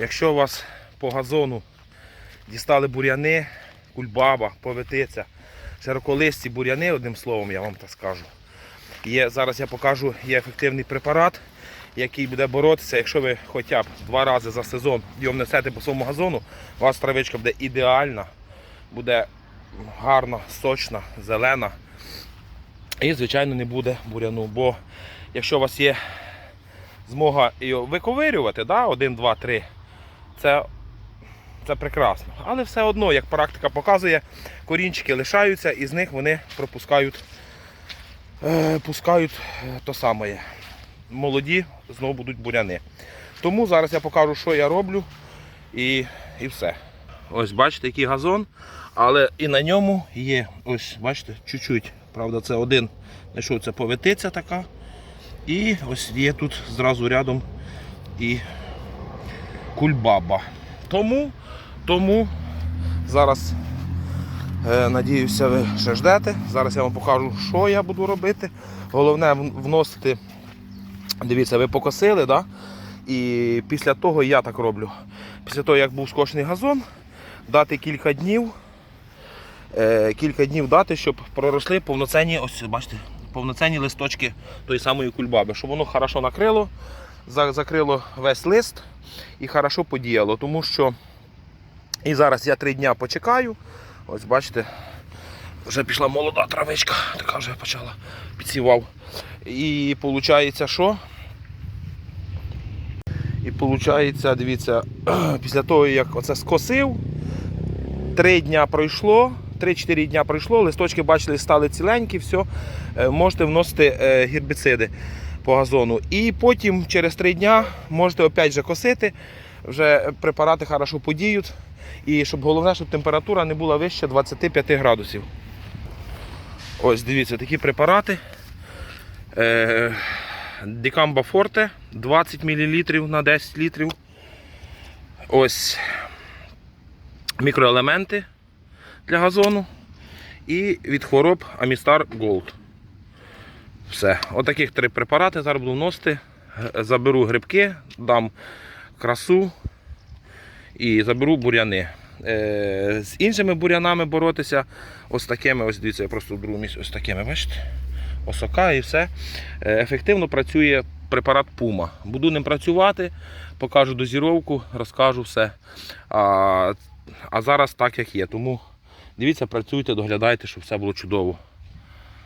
Якщо у вас по газону дістали буряни, кульбаба, поветиця, широколисті буряни, одним словом, я вам так скажу. Є, зараз я покажу, є ефективний препарат, який буде боротися. Якщо ви хоча б два рази за сезон його внесете по своєму газону, у вас травичка буде ідеальна, буде гарна, сочна, зелена. І, звичайно, не буде буряну. Бо якщо у вас є змога його виковирювати, да, 1, 2, 3, це, це прекрасно. Але все одно, як практика показує, корінчики лишаються і з них вони пропускають е, пускають е, то саме. Молоді знову будуть буряни. Тому зараз я покажу, що я роблю і, і все. Ось бачите, який газон, але і на ньому є, ось, бачите, чуть-чуть. Правда, це один, знайшов це поветиця така. І ось є тут зразу рядом і кульбаба. Тому, тому зараз е, надіюся, ви ще ждете. Зараз я вам покажу, що я буду робити. Головне вносити, дивіться, ви покосили, да? і після того я так роблю. Після того, як був скошений газон, дати кілька днів, е, кілька днів дати, щоб проросли повноцінні, ось бачите, повноцінні листочки тої самої кульбаби, щоб воно хорошо накрило, закрило весь лист і хорошо подіяло. Тому що і зараз я три дня почекаю. Ось бачите, вже пішла молода травичка, така вже почала підсівав. І виходить, що? І виходить, дивіться, після того, як оце скосив, три дня пройшло, 3-4 дня пройшло, листочки бачили, стали ціленькі, все, е, можете вносити е, гербіциди по газону. І потім через 3 дня можете опять же косити, вже препарати хорошо подіють. І щоб головне, щоб температура не була вище 25 градусів. Ось дивіться, такі препарати. Е, Дікамба Форте 20 мл на 10 літрів. Ось мікроелементи для газону. І від хвороб Амістар Gold. Все. Отаких три препарати зараз буду вносити. Заберу грибки, дам красу і заберу буряни. Е, з іншими бурянами боротися, ось такими, ось дивіться, я просто в другому місці, ось такими, бачите? Осока і все. Е, ефективно працює препарат Puma. Буду ним працювати, покажу дозіровку, розкажу все. А, а зараз так, як є. Тому дивіться, працюйте, доглядайте, щоб все було чудово.